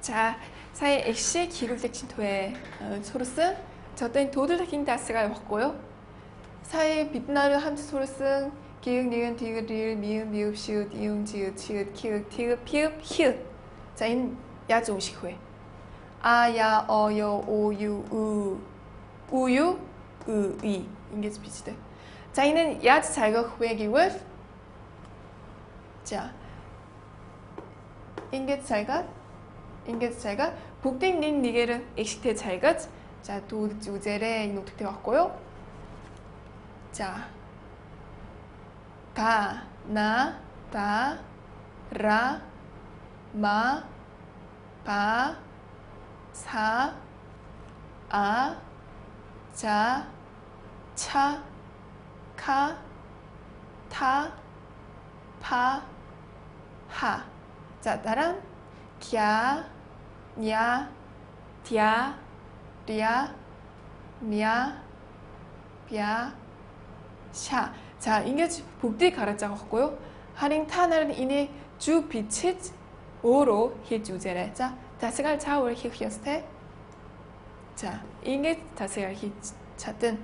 자, 사이 액시 기록색신토의 어, 소르슨. 저땐 도들타킹 다스가 왔고요. 사이 빛나는 함수 소르슨. 기역 니은 디귿 리을 미음 미읍 시읒 이응 지읒 치읒 키읔 티읒 피읒 히읗 자, 인 야종식 후에. 아야 어여 오유 우 우유 으이. 인게스 비치드. 자, 이는 야즈 자격 후에 기울. 자, 인게스 자 격 인게스 자격 복댕린 니게르 엑식테 자격 자, 우제레 이노특테 왔고요. 자, 가, 나, 다, 라, 마, 바, 사, 아, 자, 차, 카, 타, 파, 하. 자, 나랑 기 아, 냐, 디아, 리아, 미아, 비아, 샤. 자, 이게 복디 가르자고 했고요. 하링 타나는 이니 주 빛이 오로 히 주제래. 자, 다스갈 자올 히 히었테. 자, 이게 다스갈 히 찾든.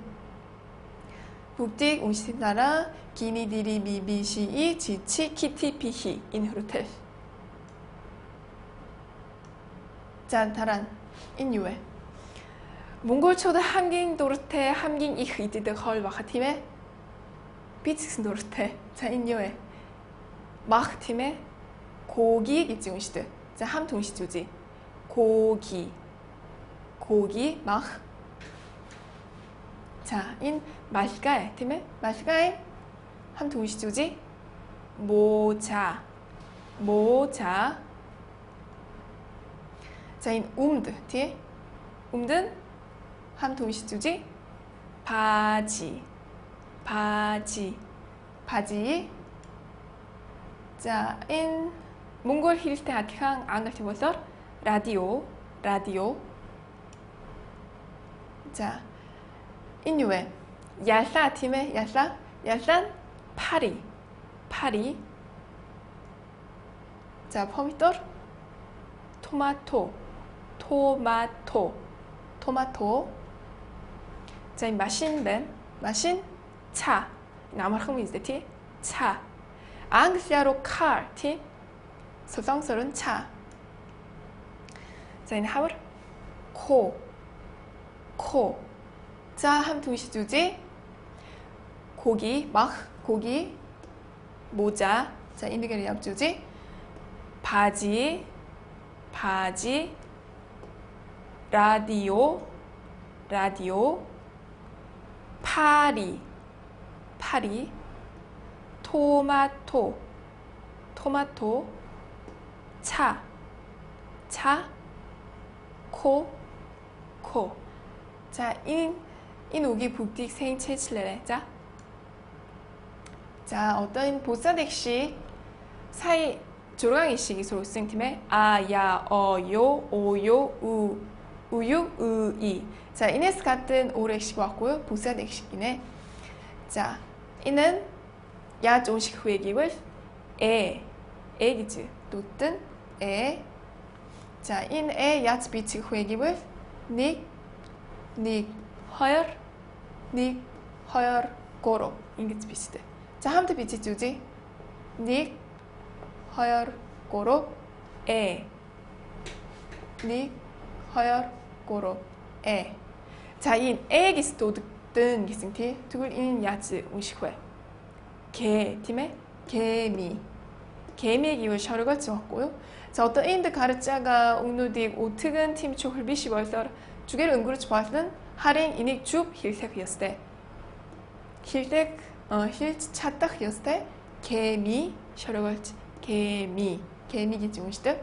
북딕 오시나라 기니디리 미비시이 지치 키티피히 인후르텔. 자, 다란 인유에. 몽골 초대 함깅 도르테 함깅 이 흐이디드 헐 마카팀에 비치스 도르테 자 인유에. 마크팀에 고기 있지 운시드 자함 동시주지. 고기 고기 마크 자인 마시가에 팀에 마시가에 함 동시주지. 모자 모자 자인 움드 뒤에? 움든? 함 동시주지? 바지. 바지. 바지. 자, 인 몽골 힐스테 아티항 앙가티버서 라디오 라디오. 자, 인유에 야사 팀에 야사 야산 파리 파리. 자, 포미토 토마토 토마토 토마토 자, 이 마신 벤 마신 차 남을 흥미있을 티 차. 앙시아로 칼 티. 소성스러운 차. 자, 이제 하울 코. 코. 자, 한 동시 주지. 고기, 막 고기. 모자. 자, 인디게를 yap주지. 바지. 바지. 라디오. 라디오. 파리. 파리, 토마토, 토마토, 차, 차, 코, 코. 자, 인, 인 오기 북딕 생체 칠레레. 자. 자, 어떤 보사덱시 사이 조랑이식 이 소로 생팀에 아, 야, 어, 요, 오, 요, 우, 우유, 으, 이. 자, 이네스 같은 오렉식 왔고요. 보사덱식이네. 자, 이는 야 조식 후의 기울 에, 에기즈 노튼 에. 자, 인에 야츠 비치 후의 기울 닉, 닉, 허열, 닉, 허열, 고로 인기츠 비치드. 자, 함트 비치 주지 닉, 허열, 고로 에. 닉, 허열, 고로 에. 자, 인 에기스 도드 어떤 기승티 두글 인 야즈 우시회 개 팀의 개미. 개미의 기울 셔르가 지웠고요. 자 어떤 인드 가르자가 옥누딕 오트근 팀 초hul비시 벌써 주개를 은구를 좋아하는 하링 이닉 줍 힐색이었을 때 힐색 어힐 찼다이었을 때 개미 셔르가 개미. 개미기 지우시듯.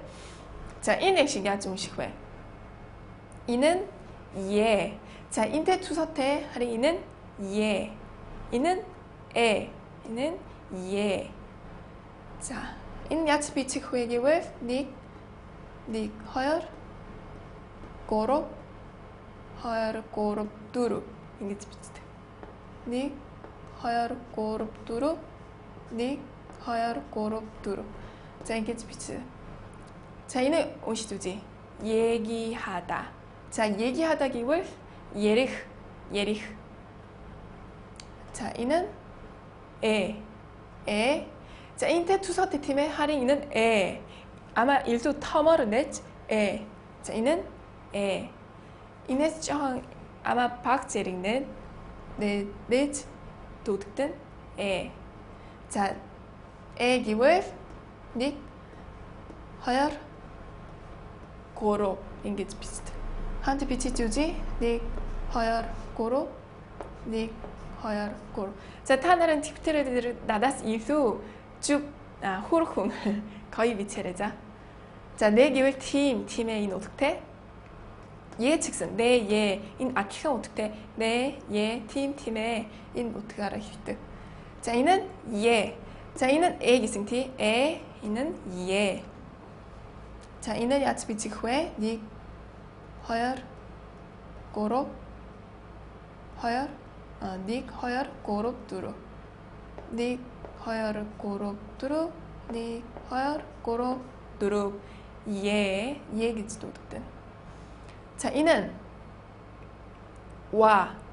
자 인액식 야즈 우시회 이는 예 자, 인테 투서태 하리 이는 예. 이는 에. 이는 예. 자, 인 야츠 비치 후에기 왜 닉, 닉 허열 고로 허열 고로 두루 인게츠 비치트 닉 허열 고로 두루 닉 허열 고로 두루 자, 인게츠 비치 자, 이는 오시두지 얘기하다. 자, 얘기하다 기울 예리흐, 예리흐. 자, 이는 에, 에. 자, 인테 투서티 팀의 할인 이는 에. 아마 일도 터머르 넷, 에. 자, 이는 에. 이네 정 아마 박제링는 네, 넷 도둑든 에. 자, 에 기울 닉 허열 고로 인게지 비슷. 한테 빛이 주지 닉 허열 고로 닉 허열 고로. 자, 타나른 팁트를 나다스 이수 쭉 아, 호르콩을 거의 비체래자. 자, 내 기울 팀 팀의 인 어떻게? 예 측선 내예 인 아키가 어떻게? 내 예 팀 팀의 인 어떻게 알아 히트. 자, 이는 예. 자, 이는 에 기승 티 에 이는 예. 자, 이는 야츠 비치 후에 닉 허열 고로. 허열 어, 닉 허열 고로 두루. 닉 허열 고로 두루. 닉 허열 고로 두루. 예 예기지 도둑든. 자 이는 와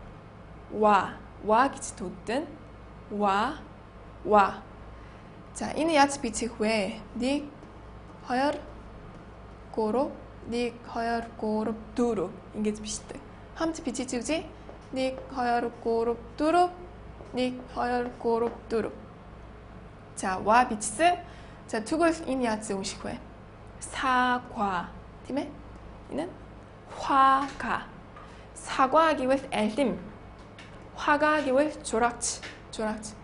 와, 와 기지 도둑든. 와, 와. 자, 이는 야츠 비치 후에 닉 허열 고로 닉 허열 고로 두루 인게지 비슷해. 함치 비치 치우지? 닉 허열 고로 두루 닉 허열 고로 두루 자, 와 비치스. 자, 투글 인 야츠 오식 후에. 사과. 팀에 이는 화가. 사과하기 위해 엘림 화가하기 위해 조락치. 조락치.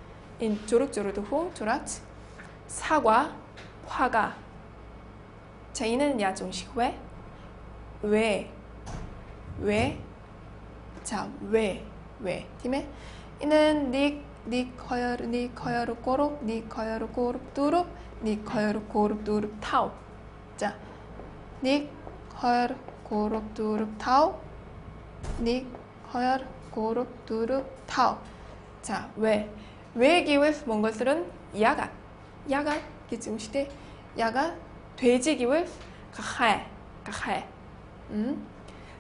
인 조룩조르드 후 조락치. 사과 화가. 자 이는 야종식 왜? 왜? 왜? 자, 왜? 왜? 팀에 이는 닉, 닉, 허여르, 닉, 허여르, 꼬룩, 닉, 허여르, 꼬룩, 뚜룩, 닉, 허여르, 꼬룩, 뚜룩, 타오. 자, 닉, 허여르, 꼬룩, 뚜룩, 타오. 닉, 허여르, 꼬룩, 뚜룩, 타오. 자, 왜? 왜 기울 뭔 것들은 야가, 야가 기증 시대 야가 돼지 기울 가하에, 가하에. 음?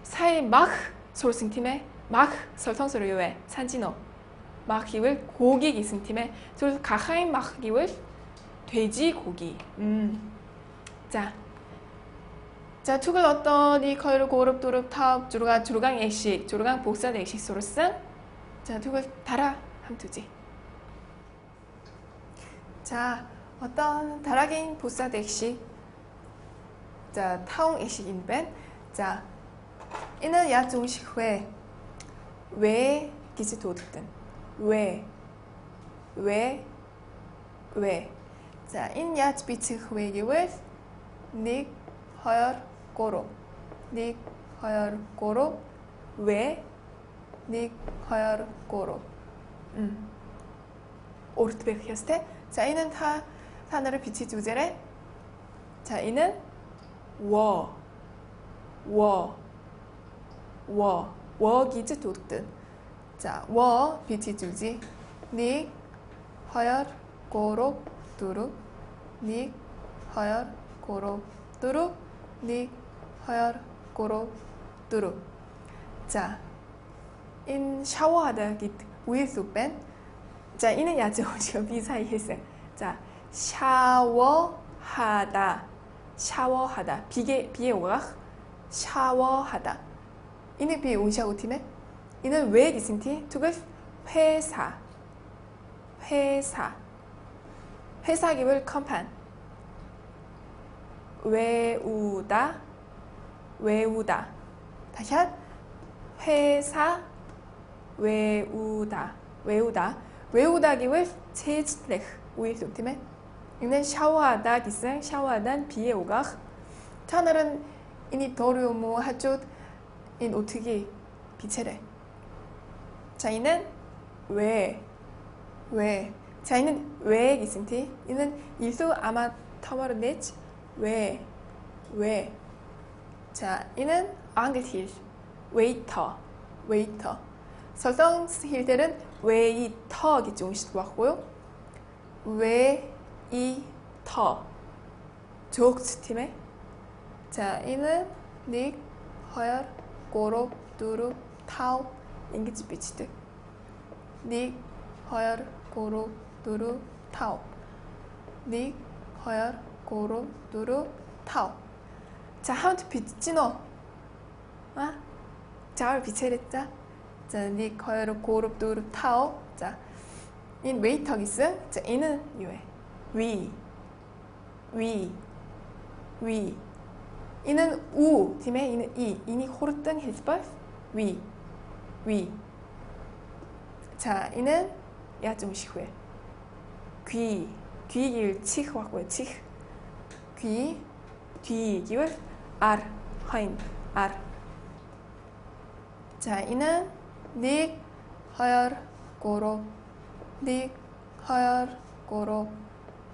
사이 막 솔승 팀의 막 설성소를 요해 산진호 막 기울 고기 기승 팀의 솔 가하인 막 기울 돼지 고기. 음. 자. 자, 투글 어떤 이 커이를 고릅 도릅 타업 주루가 주루강 액식 주루강 복사 액식 소로스 자, 투글 달아 함투지. 자, 어떤 다락인 보사 액식 자, 타옹 액식인 벤 자, 이는 야 중식 후에 왜 기지 도둑든. 왜, 왜, 왜. 자, 인 야츠 비츠 후에 기울 닉 허열 고로. 닉 허열 고로. 왜, 닉 허열 고로. 음. 오르트베크 히스테. 자, 이는 타 하늘을 빛이 주제래. 자, 이는 워, 워, 워, 워기즈 도둑든. 자, 워 빛이 주지. 닉 허열 고록 두루. 닉 허열 고록 두루. 닉 허열 고록 두루. 자, 인 샤워하다 기 우일수 뺀. 자, 이는 야채 오지가 비사이 했어요. 자, 샤워하다. 샤워하다. 비계 비에 오가 샤워하다. 이는 비 팀에 이는 왜 디슨티? 투글 회사. 회사. 회사 기물 컴판. 외우다. 외우다. 다시 한 회사 외우다. 외우다. 외우다 기물 체질렉 우일속 팀에 이는 샤워하다 기승 샤워하단 비에 오가 차늘은 이니 도르모 하쪽 인 어떻게 비체래 자 이는 왜 왜. 자 이는 왜 기승티 이는 일수 아마 터머르 넷 왜. 왜. 자 이는 앙글힐 웨이터 웨이터 설성 힐들은 웨이터 기종식 왔고요 웨이터 팀에 자 이는 닉, 허열, 고로, 두루, 타오, 인기치 비치드. 닉, 허열, 고로, 두루, 타오. 닉, 허열, 고로, 두루, 타오. 자, 하운트 비치노. 아? 자을 비체랬자. 자, 닉, 허열, 고로, 두루, 타오. 자, 인 웨이터기스. 자, 이는 유해. 위, 위, 위. 이는 우, 팀에 이는 이. 이니 호르뜬 힐스벌 위, 위. 자, 이는 야중시후에. 귀, 귀길 칙 왔고요. 칙. 귀, 뒤 기울 알, 하인, 알. 자, 이는 닉, 허열, 고로, 닉, 허열, 고로,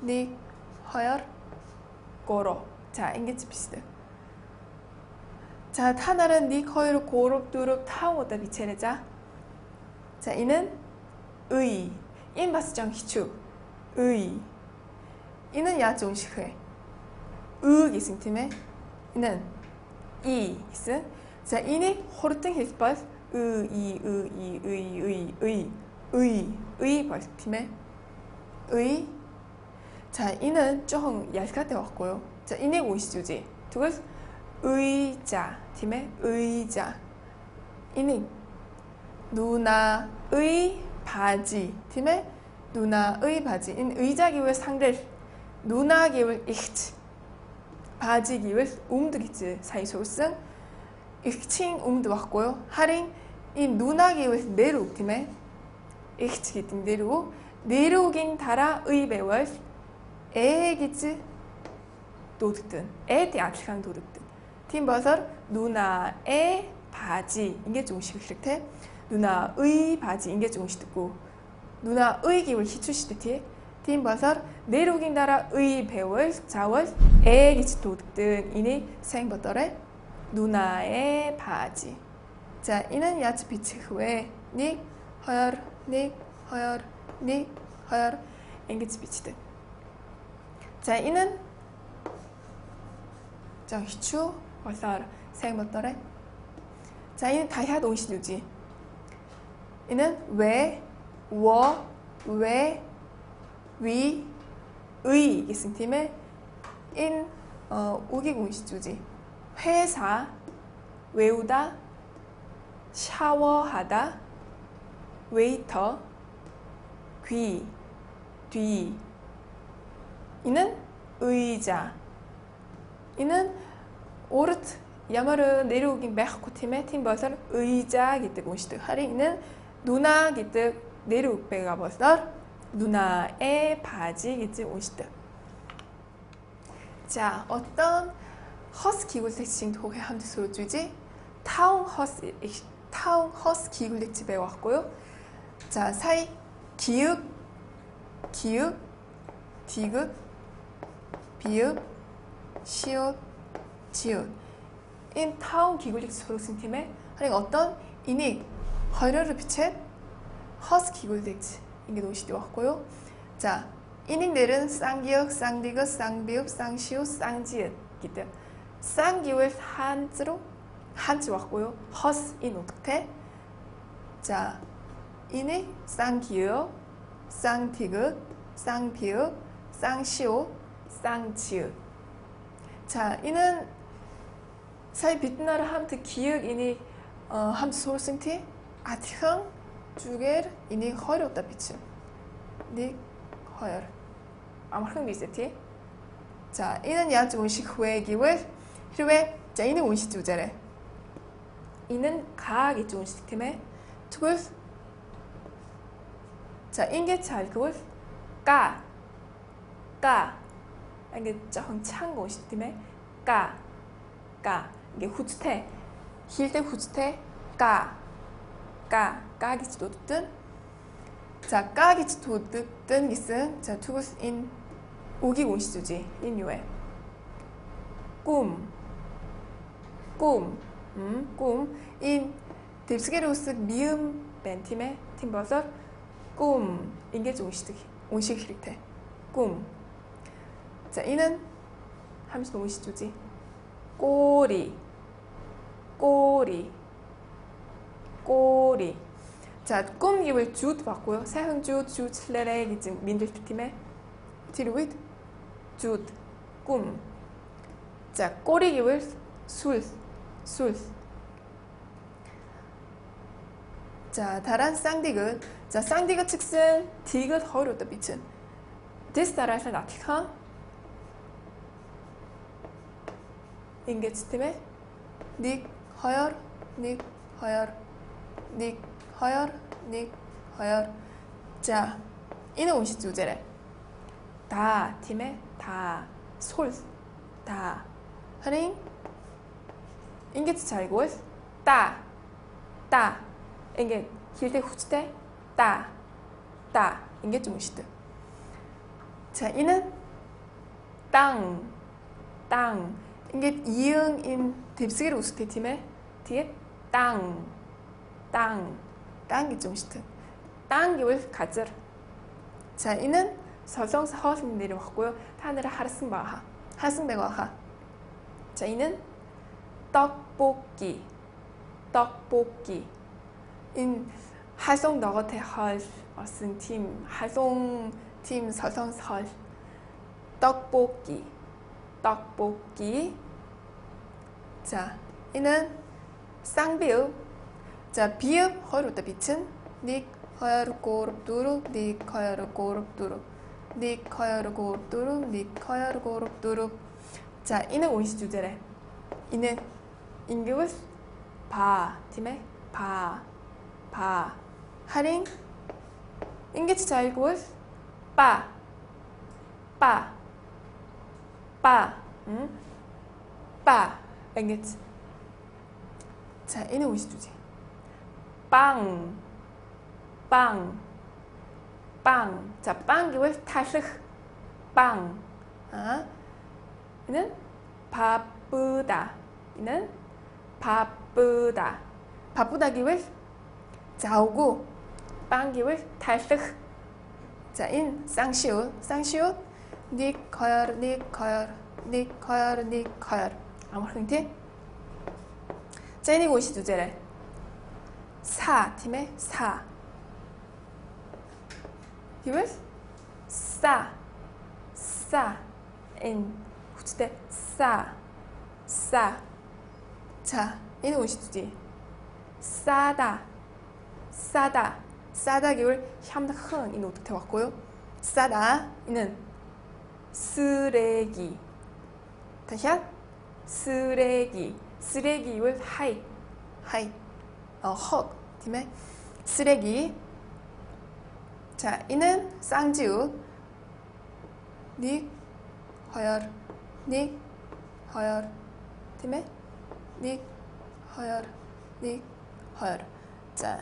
닉, 허열, 고로. 자, 인게츠 비스드. 자, 타나는 닉, 허열, 고로, 두룩, 타오다 비체레자. 자, 이는 의. 인바스정 희축. 의. 이는 야종시회. 의 기승팀에 이는 이 기승. 자, 이니 호르팅 힐스버스. 의, 이, 의, 이, 의, 의, 의, 의, 의 벌스팀에 의. 자, 이는 좀 얇게 왔고요. 자, 이니 오시주지. 두글 의자 팀에 의자. 이니 누나의 바지 팀에 누나의 바지. 인 의자 기울 상들 누나 기울 이치 바지 기울 움드기지. 사이 소승 이칭 움드 왔고요. 할인 이 누나 기울 내려오기 팀에 이치 기팀 내려오 내려오긴 달아 의 배월 애기지 도둑든 애디 아치강 도둑든 팀 버섯 누나의 바지. 이게 조금씩 이렇게 누나의 바지. 인게 조금씩 듣고. 누나의 기울 희추시듯이 팀 버섯 내로긴 나라 의 배월 자월 애기치 도둑든 이니 생버터래 누나의 바지. 자 이는 야채 비치 후에 닉 허열 닉 허열 닉 허열 앵기치 비치듯 자 이는 자 희추 벌써 생버터래 자 이는 다이하 동시두지. 이는 왜, 워, 왜, 위, 의 이승팀의 인 어, 우기공시주지. 회사 외우다 샤워하다 웨이터 귀, 뒤. 이는 의자. 이는 오르트 야마르 내려오긴 메하코 팀의 팀버설 의자 기뜨 공시드 하리는 누나 기뜨 내려오배가 버설 누나의 바지 기뜨 오시드 자 어떤 허스 기굴색칭 도해 함지 소주지 타운 허스 타운 허스 기굴렉지 배웠고요 자 사이 기읍 기읍 디귿 비읍 시옷 지읒 인 타운 기굴릭 소록승 팀에 하는 어떤 이닉 허려를 비친 허스 기굴릭 이게 노시되 왔고요. 자 이닉 내는 쌍기역, 쌍디귿, 쌍비읍, 쌍시옷, 쌍지읒 기때 쌍기울 한자로 한지 왔고요. 허스 인 옥태 자 이닉 쌍기역, 쌍디귿, 쌍비읍, 쌍시옷, 쌍지읒 자 이는 사이 비트나르 함트 기역 이니 어, 함트 소울승티 아티흥 주겔 이니 허리 없다 비츠 니 허열 아마 흥 비세티 자 이는 야주 운식 후에 기월 후에 자 이는 운식 주제래 이는 가악 이주 운식 팀에 투글 자 인게 잘 그걸 까 까 이게 좀찬 곳이 팀에 까, 까 이게 후츠테 힐때 후츠테 까, 까 까기치 도뜻 자 까기치 도뜻 기슨 자 투구스 인 오기 온시주지 인유에 꿈, 꿈, 음, 꿈, 인 딥스게로스 미음 벤팀의 팀버섯 꿈, 인게 온시드 온식 힐테 꿈. 자, 이는 함수 동시조지. 꼬리, 꼬리 꼬리 자, 꿈 기울 주 봤고요. 세흥주, 주, 슬레레, 리즘, 민들팀의 디루윗, 주, 꿈. 자, 꼬리 기울 술, 술. 자, 다란 쌍디귿. 자, 쌍디귿 측은 디귿 허루도 빛은. 디스 따라서 나티카. 인게츠팀의 닉, 허열, 닉, 허열, 닉, 허열, 닉, 허열. 자, 이는 온시 주제래. 다, 팀의 다, 솔, 다. 하링, 인게츠 잘고, 따, 따. 인게 힐때 후치때 따, 따. 인게츠 무시드. 자, 이는 땅, 땅. 이게 이응인 딥스기를 우스테 팀의 뒤에 땅, 땅. 땅이 좀 시트. 땅기를 가져. 자, 이는 서성사 허승 내려왔고요. 하늘을 하승바하. 하승배가하. 자, 이는 떡볶이. 떡볶이. 인 하송 너거테 헐 어슨 팀 하송 팀 서성 설 떡볶이 떡볶이 자 이는 쌍비읍. 자 비읍 허루다 빛은 닉 허야르 고르 뚜루 닉 허야르 고르 뚜루 닉 허야르 고르 뚜루 닉 허야르 고르 뚜루 자 이는 온시 주제래. 이는 인규을 바 팀의 바 바. 할인 인기치 자일골 빠, 빠, 빠, 응? 빠, 인기치. 자, 이는 오시주지. 빵, 빵, 빵. 자, 빵 기울 타르, 빵. 아, 이는 바쁘다. 이는 바쁘다. 바쁘다 기울 자오고 빵 기울 타르. 자, 인 쌍시옷, 쌍시옷, 닉 커열, 닉 커열, 닉 커열, 닉 커열. 아무 흔티? 자, 이니 고시 주제래. 사 팀의 사. 이걸 싸, 싸, 인 후치대 싸, 싸. 자, 이니 고시 주지. 싸다, 싸다. 싸다 기울 샴큰 이는 어떻게 왔고요? 싸다 이는 쓰레기 다시 한 쓰레기 쓰레기 이울 하이 하이 어헉 팀에. 쓰레기. 자 이는 쌍지우. 닉 허열. 닉 허열. 팀에. 닉 허열. 닉 허열. 자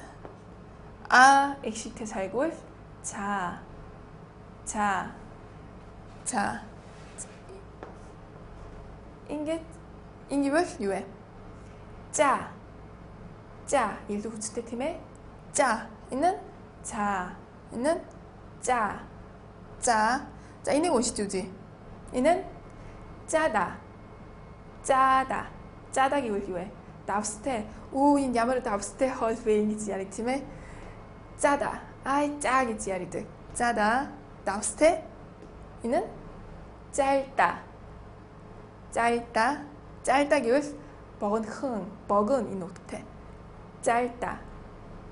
아, 엑시트 살골. 자, 자, 자. 인게 인기별 유해. 짜, 짜. 일도 후츠테 팀에 짜 있는 자 있는 짜, 짜. 자 이는 오시주지. 이는 짜다, 짜다, 짜다 기울 기회. 답스테 우인 야마르 답스테 헐페인이 지 아리 팀에 짜다. 아이 짜기 지아리드. 짜다. 나우스테 이는 짧다. 짧다. 짧다 기울 먹은 흥. 먹은 이 노트테. 짧다.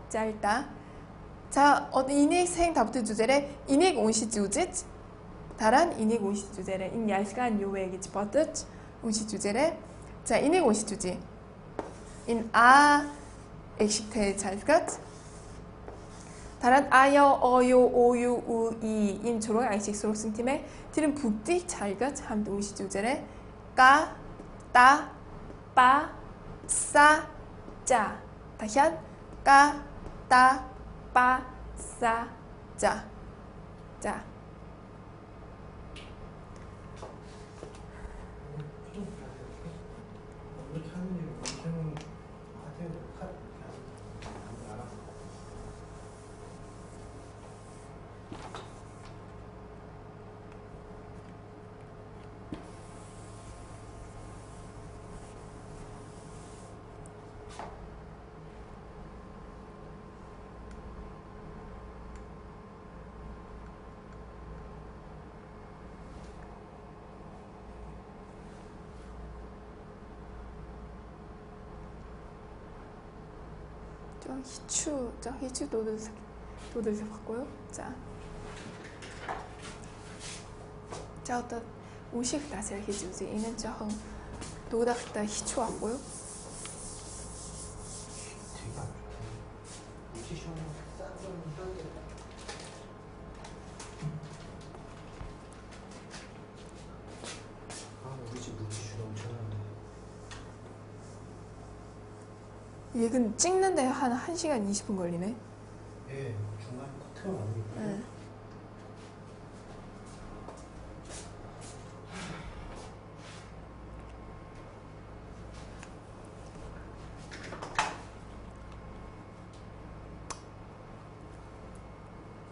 짧다. 자, 어, 이닉 생 답트 주제래 이닉 온시 주제 다란 이닉 온시 주제래 인 얄시간 요웨기 집어듯 온시 주제래 자, 이닉 온시 주제 인 아 엑시테 잘것 다른 아여, 어요, 오유, 우, 이, 인 조롱 아이식 소록 승팀에 들은 북디 잘가 참 동시 주제래 까, 따, 빠, 싸, 짜 다시 한 까, 따, 빠, 싸, 짜 자. 이렇게 하는 일 완전히 하세요. 컷. 알았어. 저 희추, 저 희추 도들색, 도들색 봤고요. 자, 자 어떤 우식 다스를 희주지 이는 저항 도닥다 희추 왔고요. 되게 안 좋다. 무지 시원해. 싼거는 싼게. 아 우리 집 물티슈 넘쳐나네. 얘는 찍는데 한 1시간 20분 걸리네. 예, 중간에 커트가. 네.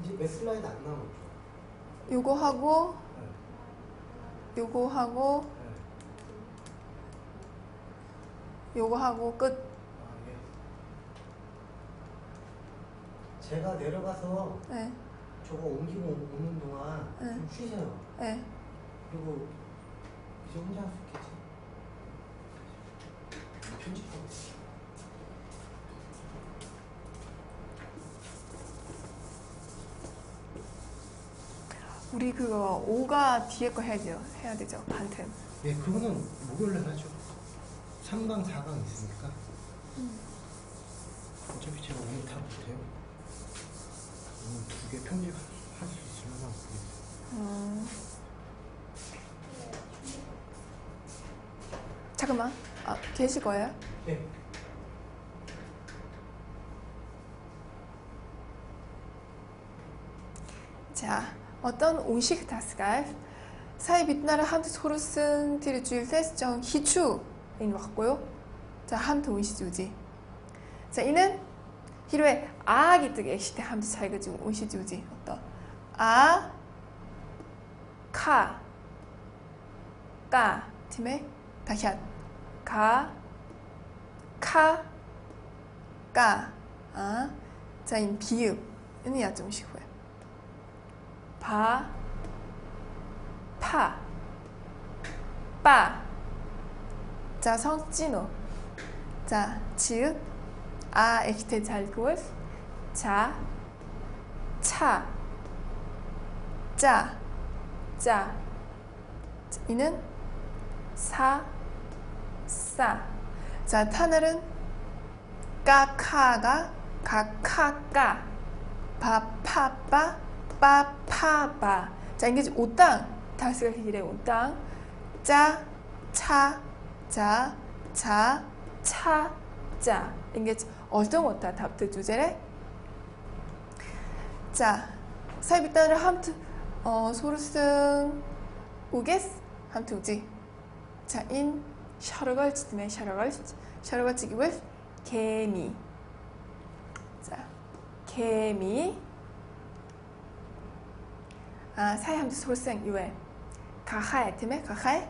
이제 몇 슬라이드 안 나오죠? 요거 하고 네. 요거 하고 네. 요거 하고 끝. 아, 예. 제가 내려가서 네. 저거 옮기고 오는 동안 네. 좀 쉬세요. 네. 그리고 이제 혼자 할 수 있겠지? 편집하고 있어. 우리 그거 5가 뒤에 거 해야 돼요. 해야 되죠. 반템. 예, 그거는 목요일날 하죠. 3강, 4강 있으니까. 어차피 제가 오늘 다 못해요. 오늘 두개 편집할 수 있으려나 모르겠어요. 음. 잠깐만. 아, 계실 거예요? 예. 자, 어떤 음식 다스갈 사이 빛나는 함트 소르슨 티르주일 테스정 희추인 왔고요. 자, 함트 온시주지. 자, 이는 히로의 아기 뜨게 액시테 함트 차이가 지금 온시 주지. 어떤? 아, 카, 까, 팀에? 다시 한. 가, 카, 까, 아, 자, 인 비읍, 이는 야좀 시고요. 바, 파, 빠. 자, 성진호. 자, 지읒, 아, 액시테 잘구을, 자, 차, 짜, 짜. 이는 사, 싸. 자, 타늘은 까카가 가카까, 바파빠, 빠파바. 자, 이게 오땅. 다스가 길의 오땅. 짜, 차, 자, 자, 차, 자. 이게 어떤 것다 답들 주제래? 자, 사이비단을 함트, 어, 소르승, 오게스, 함트 우지. 자, 인, 셔러걸 치드네, 셔러걸, 셔러걸 치기를 개미. 자, 개미. 아, 사이 함트 소르승, 유에. 가하에, 팀에, 가하에.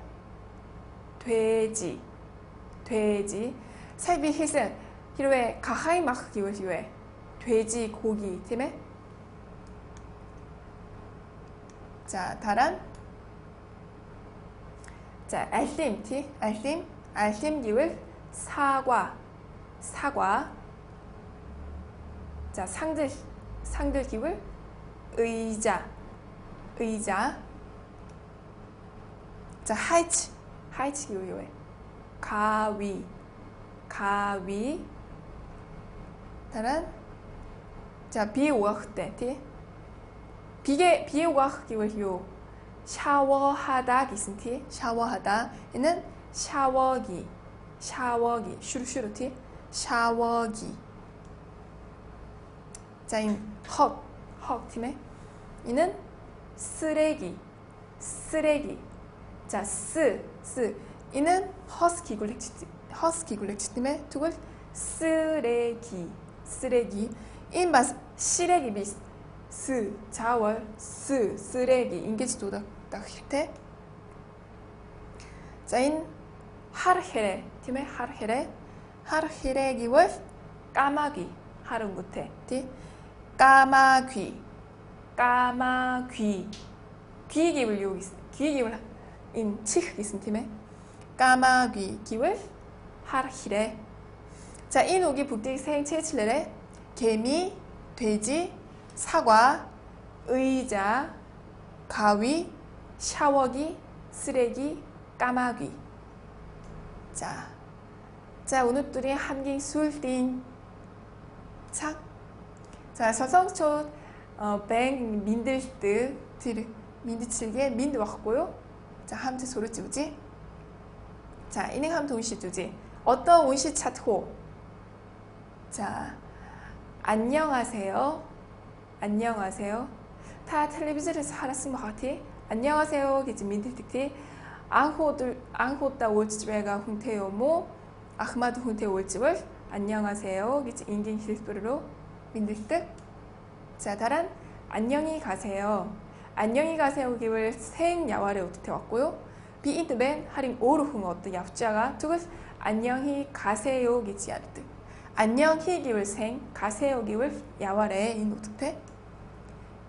돼지. 돼지. 사이비 히슨, 히로에 가하이 마크 기울 유에. 돼지, 고기, 팀에. 자, 다란. 자, 알림 티, 알림, 알림 기울 사과, 사과. 자, 상들, 상들 기울 의자, 의자. 자, 하이치, 하이치 기울 요에 가위, 가위. 다란. 자, 비오가 그때 티. 비계 비오가 흑기울 요 샤워하다 기슨티. 샤워하다. 얘는 샤워기. 샤워기. 슈르슈르티. 샤워기. 자인 헉헉 팀에 이는 쓰레기. 쓰레기. 자쓰쓰. 이는 허스키 굴렉치 허스키 굴렉치 팀에 두글 쓰레기. 쓰레기. 인바스 시래기 비스 스 자월 스 쓰레기. 인게지 도닥 딱 히테 자인 하르헤레. 팀의 하르헤레. 하르헤레 기월 까마귀. 못해 티 까마귀. 까마귀. 귀 기울 요귀 기울 인 치흑 있은 팀에. 까마귀 기울 하르히레. 자, 이 녹이 북디 생 체 칠레레. 개미, 돼지, 사과, 의자, 가위, 샤워기, 쓰레기, 까마귀. 자, 자 오늘 둘이 함께 술띵 착. 자 서성초 어, 뱅 민들드 들 민드칠게 민드 왔고요. 자 함트 소리 주지. 자 이닝 함 동시 주지. 어떤 온시 차트고. 자 안녕하세요. 안녕하세요. 다 텔레비전에서 것 같아. 안녕하세요. 기지 민들득티. 앙호들 앙호따 올집에가 훈태요모 아흐마드 훈태 올집을 안녕하세요. 기지 인긴 힐스프르로 민들득. 자 다란 안녕히 가세요. 안녕히 가세요. 기를 생 야와레 어떻게 왔고요. 비인트벤 할인 오르흥 어떤 야자가 두글 안녕히 가세요. 기지 아르트. 안녕히 기울 생 가세요 기울 야와레 인 어떻게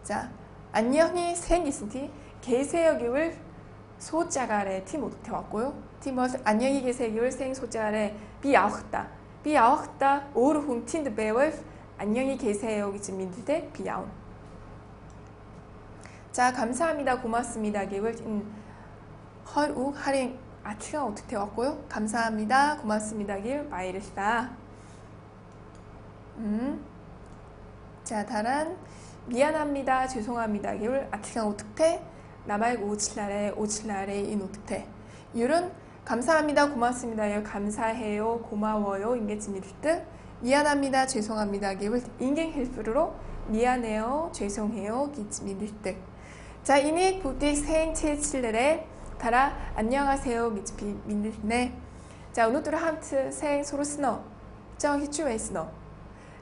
자 안녕히 생기스티 계세요 기울 소자가래 팀 어떻게 왔고요. 팀워스 안녕히 계세요 기울 생 소자가래 비아흐다. 비아흐다 오르흥 팀드 배월 안녕히 계세요 기지 민드대 비아운 자 감사합니다. 고맙습니다. 기울 음, 헐우 할인 아치가 어떻게 왔고요? 감사합니다. 고맙습니다. 기울 마이르스다. 음. 자, 다란 미안합니다. 죄송합니다. 이걸 아티강 오특태 나말고 오칠날에 오칠날에 인 오특태 이런 감사합니다. 고맙습니다. 이걸 감사해요. 고마워요. 듯 미안합니다. 죄송합니다. 이걸 인갱 힐프로 미안해요. 죄송해요. 듯 자, 이니 부디 생 체칠레레 달아 안녕하세요. 민들네 자, 오늘도 함트 생 소로 스너 정 히추웨이 스너